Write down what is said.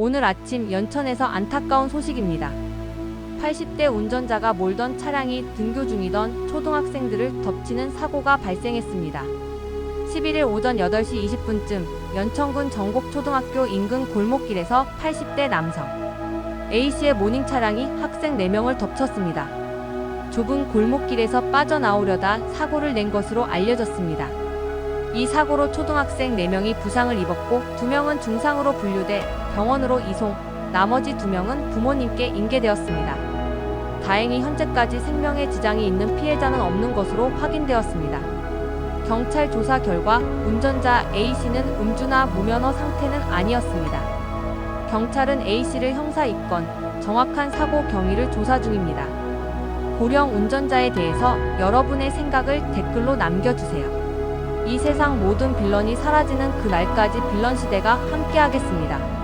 오늘 아침 연천에서 안타까운 소식입니다. 80대 운전자가 몰던 차량이 등교 중이던 초등학생들을 덮치는 사고가 발생했습니다. 11일 오전 8시 20분쯤 연천군 정곡초등학교 인근 골목길에서 80대 남성 A씨의 모닝 차량이 학생 4명을 덮쳤습니다. 좁은 골목길에서 빠져나오려다 사고를 낸 것으로 알려졌습니다. 이 사고로 초등학생 4명이 부상을 입었고 2명은 중상으로 분류돼 병원으로 이송, 나머지 2명은 부모님께 인계되었습니다. 다행히 현재까지 생명에 지장이 있는 피해자는 없는 것으로 확인되었습니다. 경찰 조사 결과 운전자 A씨는 음주나 무면허 상태는 아니었습니다. 경찰은 A씨를 형사 입건, 정확한 사고 경위를 조사 중입니다. 고령 운전자에 대해서 여러분의 생각을 댓글로 남겨주세요. 이 세상 모든 빌런이 사라지는 그날까지 빌런 시대가 함께하겠습니다.